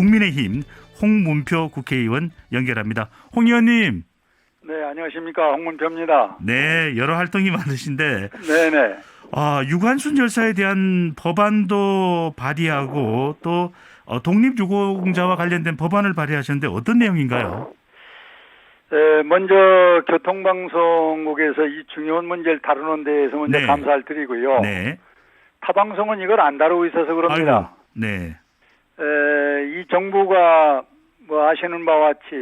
국민의힘 홍문표 국회의원 연결합니다. 홍 의원님, 네, 안녕하십니까. 홍문표입니다. 네 여러 활동이 많으신데 네네. 아, 유관순 열사에 대한 법안도 발의하고 또 어, 독립유공자와 관련된 법안을 발의하셨는데 어떤 내용인가요? 에, 먼저 교통방송국에서 이 중요한 문제를 다루는 데에서 먼저 네. 감사를 드리고요. 네. 타방송은 이걸 안 다루고 있어서 그럽니다. 네. 에, 이 정부가 뭐 아시는 바와 같이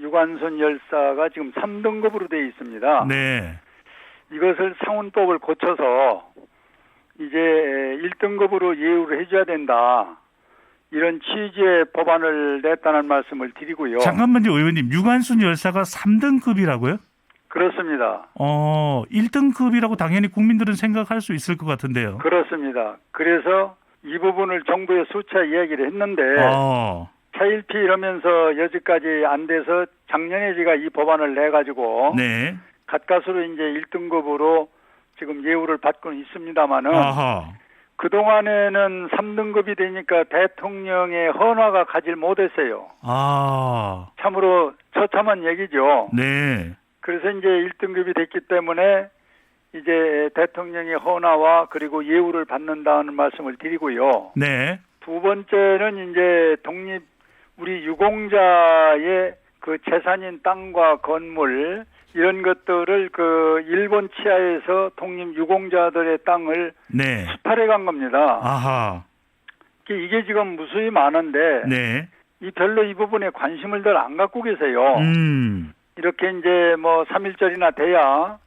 유관순 열사가 지금 3등급으로 되어 있습니다. 네. 이것을 상훈법을 고쳐서 이제 1등급으로 예우를 해줘야 된다. 이런 취지의 법안을 냈다는 말씀을 드리고요. 잠깐만요, 의원님. 유관순 열사가 3등급이라고요? 그렇습니다. 어, 1등급이라고 당연히 국민들은 생각할 수 있을 것 같은데요. 그렇습니다. 그래서 이 부분을 정부에 수차 이야기를 했는데 어. 차일피 이러면서 여지까지 안 돼서 작년에 제가 이 법안을 내 가지고 네. 가까스로 이제 1등급으로 지금 예우를 받고 있습니다마는 아하. 그동안에는 3등급이 되니까 대통령의 헌화가 가질 못했어요. 아. 참으로 처참한 얘기죠. 네. 그래서 이제 1등급이 됐기 때문에 이제 대통령의 헌화와 그리고 예우를 받는다는 말씀을 드리고요. 네. 두 번째는 이제 독립 우리 유공자의 그 재산인 땅과 건물 이런 것들을 그 일본 치하에서 독립 유공자들의 땅을 네. 수탈해 간 겁니다. 아하. 이게- 지금 무수히 많은데 네. 이 별로 이 부분에 관심을 덜 안 갖고 계세요. 음. 이렇게 이제 뭐 3일절이나 돼야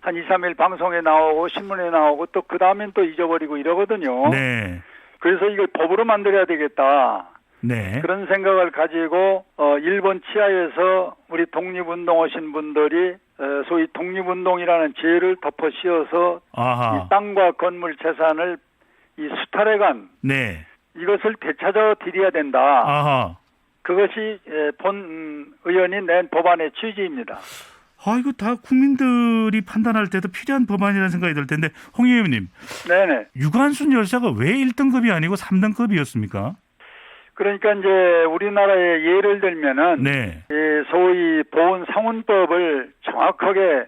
한 2, 3일 방송에 나오고 신문에 나오고 또 그 다음엔 또 잊어버리고 이러거든요. 네. 그래서 이걸 법으로 만들어야 되겠다. 네. 그런 생각을 가지고 어 일본 치하에서 우리 독립운동 하신 분들이 어, 소위 독립운동이라는 죄를 덮어 씌워서 아하. 이 땅과 건물 재산을 이 수탈해간 네. 이것을 되찾아 드려야 된다. 아하. 그것이 에, 본 음, 의원이 낸 법안의 취지입니다. 아, 이거 다 국민들이 판단할 때도 필요한 법안이라는 생각이 들 텐데, 홍 의원님, 네네. 유관순 열사가 왜 1등급이 아니고 3등급이었습니까? 그러니까 이제 우리나라의 예를 들면은 네. 이 소위 보훈 상훈법을 정확하게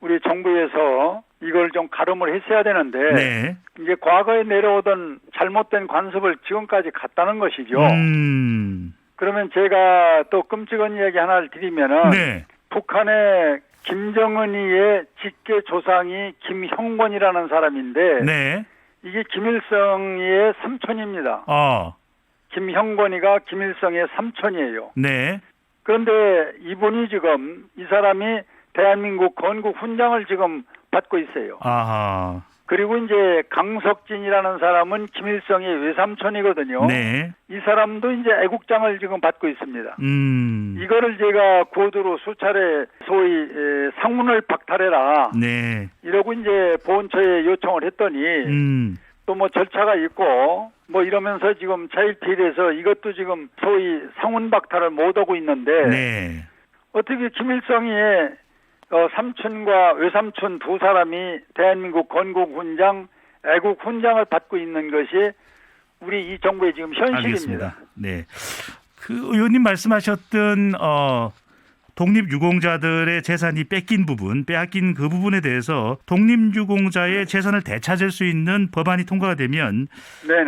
우리 정부에서 이걸 좀 가름을 했어야 되는데 네. 이제 과거에 내려오던 잘못된 관습을 지금까지 갔다는 것이죠. 음. 그러면 제가 또 끔찍한 이야기 하나를 드리면은 네. 북한의 김정은이의 직계 조상이 김형권이라는 사람인데 네. 이게 김일성의 삼촌입니다. 아. 김형권이가 김일성의 삼촌이에요. 네. 그런데 이분이 지금 이 사람이 대한민국 건국 훈장을 지금 받고 있어요. 아하. 그리고 이제 강석진이라는 사람은 김일성의 외삼촌이거든요. 네. 이 사람도 이제 애국장을 지금 받고 있습니다. 음. 이거를 제가 구호도로 수차례 소위 에, 상문을 박탈해라 네. 이러고 이제 보훈처에 요청을 했더니 음. 또뭐 절차가 있고 뭐 이러면서 지금 차일피일에서 이것도 지금 소위 상훈 박탈을 못 하고 있는데 네. 어떻게 김일성의 어, 삼촌과 외삼촌 두 사람이 대한민국 건국 훈장, 애국 훈장을 받고 있는 것이 우리 이 정부의 지금 현실입니다. 알겠습니다. 네. 그 의원님 말씀하셨던 어 독립유공자들의 재산이 뺏긴 부분, 빼앗긴 그 부분에 대해서 독립유공자의 재산을 되찾을 수 있는 법안이 통과가 되면.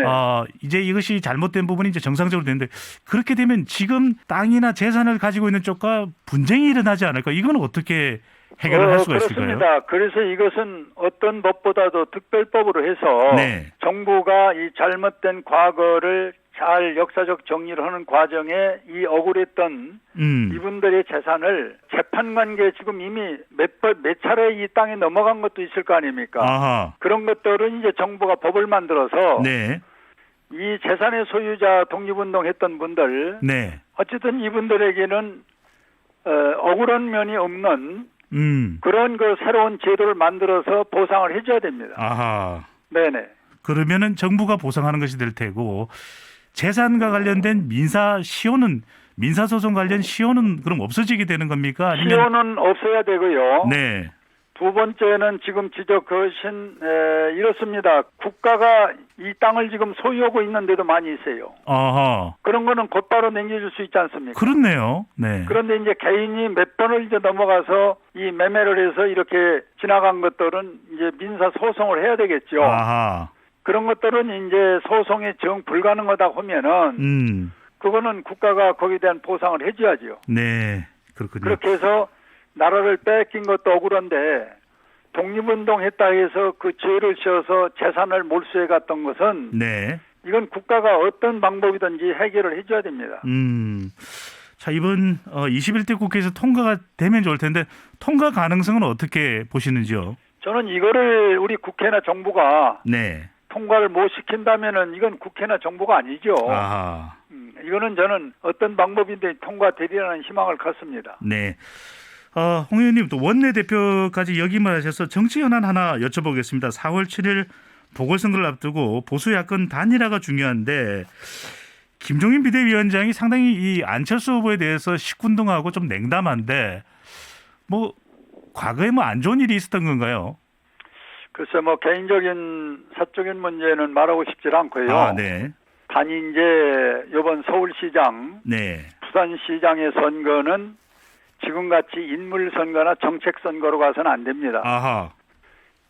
어 이제 이것이 잘못된 부분이 이제 정상적으로 되는데 그렇게 되면 지금 땅이나 재산을 가지고 있는 쪽과 분쟁이 일어나지 않을까? 이건 어떻게 해결을 할 수가 있을까요? 그렇습니다. 그래서 이것은 어떤 법보다도 특별법으로 해서 네. 정부가 이 잘못된 과거를 잘 역사적 정리를 하는 과정에 이 억울했던 음. 이분들의 재산을 재판 관계 지금 이미 몇, 번, 몇 차례 이 땅에 넘어간 것도 있을 거 아닙니까? 아하. 그런 것들은 이제 정부가 법을 만들어서 네. 이 재산의 소유자 독립운동 했던 분들 네. 어쨌든 이분들에게는 어, 억울한 면이 없는 음. 그런 그 새로운 제도를 만들어서 보상을 해줘야 됩니다. 아하. 네네. 그러면은 정부가 보상하는 것이 될 테고 재산과 관련된 민사 시효는 민사 소송 관련 시효는 그럼 없어지게 되는 겁니까? 아니면 시효는 없어야 되고요. 네. 두 번째는 지금 지적하신 에, 이렇습니다. 국가가 이 땅을 지금 소유하고 있는 데도 많이 있어요. 어허. 그런 거는 곧바로 넘겨줄 수 있지 않습니까? 그렇네요. 네. 그런데 이제 개인이 몇 번을 이제 넘어가서 이 매매를 해서 이렇게 지나간 것들은 이제 민사 소송을 해야 되겠죠. 아하. 그런 것들은 이제 소송이 정 불가능하다 하면은 음. 그거는 국가가 거기에 대한 보상을 해줘야죠. 네. 그렇군요. 그렇게 해서 나라를 뺏긴 것도 억울한데 독립운동 했다 해서 그 죄를 지어서 재산을 몰수해 갔던 것은 네. 이건 국가가 어떤 방법이든지 해결을 해줘야 됩니다. 음. 자, 이번 어, 21대 국회에서 통과가 되면 좋을 텐데 통과 가능성은 어떻게 보시는지요? 저는 이거를 우리 국회나 정부가 네. 통과를 못 시킨다면은 이건 국회나 정부가 아니죠. 아하. 음, 이거는 저는 어떤 방법인데 통과되리라는 희망을 갖습니다. 네. 어, 홍 의원님 또 원내대표까지 역임을 하셔서 정치 현안 하나 여쭤보겠습니다. 4월 7일 보궐선거를 앞두고 보수 야권 단일화가 중요한데 김종인 비대위원장이 상당히 이 안철수 후보에 대해서 식군등하고 좀 냉담한데 뭐 과거에 뭐 안 좋은 일이 있었던 건가요? 글쎄 뭐 개인적인 사적인 문제는 말하고 싶지 않고요. 아, 네. 단이 이제 이번 서울시장, 네. 부산시장의 선거는 지금같이 인물 선거나 정책 선거로 가서는 안 됩니다. 아하.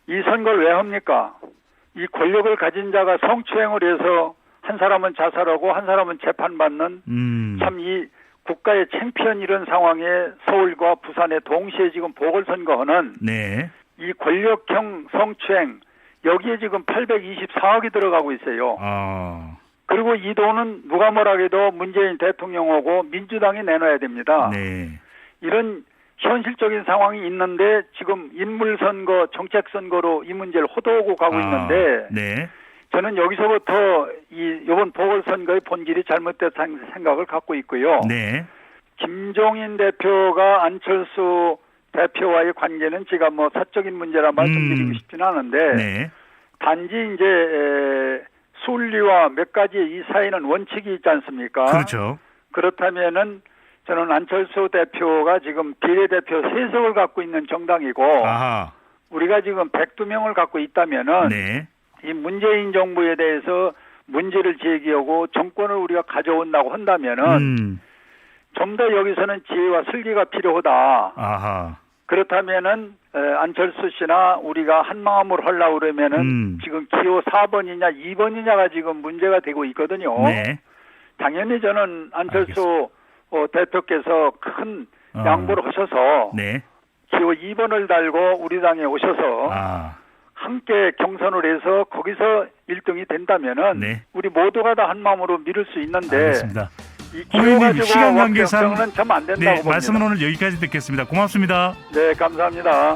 이 선거를 왜 합니까? 이 권력을 가진 자가 성추행을 해서 한 사람은 자살하고 한 사람은 재판받는 음. 참이 국가의 챔피언 이런 상황에 서울과 부산에 동시에 지금 보궐선거는 네. 이 권력형 성추행 여기에 지금 824억이 들어가고 있어요. 아. 그리고 이 돈은 누가 뭐라해도 문재인 대통령하고 민주당이 내놔야 됩니다. 네. 이런 현실적인 상황이 있는데 지금 인물 선거, 정책 선거로 이 문제를 호도하고 가고 아, 있는데 네. 저는 여기서부터 이 이번 보궐선거의 본질이 잘못됐다는 생각을 갖고 있고요. 네. 김종인 대표가 안철수 대표와의 관계는 제가 뭐 사적인 문제라 말씀드리고 음. 싶지는 않은데 네. 단지 이제 에, 순리와 몇 가지 이 사이는 원칙이 있지 않습니까? 그렇죠. 그렇다면은 저는 안철수 대표가 지금 비례대표 세석을 갖고 있는 정당이고 아하. 우리가 지금 102명을 갖고 있다면은 네. 이 문재인 정부에 대해서 문제를 제기하고 정권을 우리가 가져온다고 한다면은 음. 좀더 여기서는 지혜와 슬기가 필요하다. 아하. 그렇다면은 에, 안철수 씨나 우리가 한 마음으로 하려고 그러면은 음. 지금 기호 4번이냐 2번이냐가 지금 문제가 되고 있거든요. 네. 당연히 저는 안철수 어, 대표께서 큰 어. 양보를 하셔서 네. 기호 2번을 달고 우리 당에 오셔서 아. 함께 경선을 해서 거기서 1등이 된다면은 네. 우리 모두가 다 한 마음으로 미룰 수 있는데 알겠습니다. 가지고 시간 관계상 는참안 된다고 네. 말씀은 오늘 여기까지 듣겠습니다. 고맙습니다. 네, 감사합니다.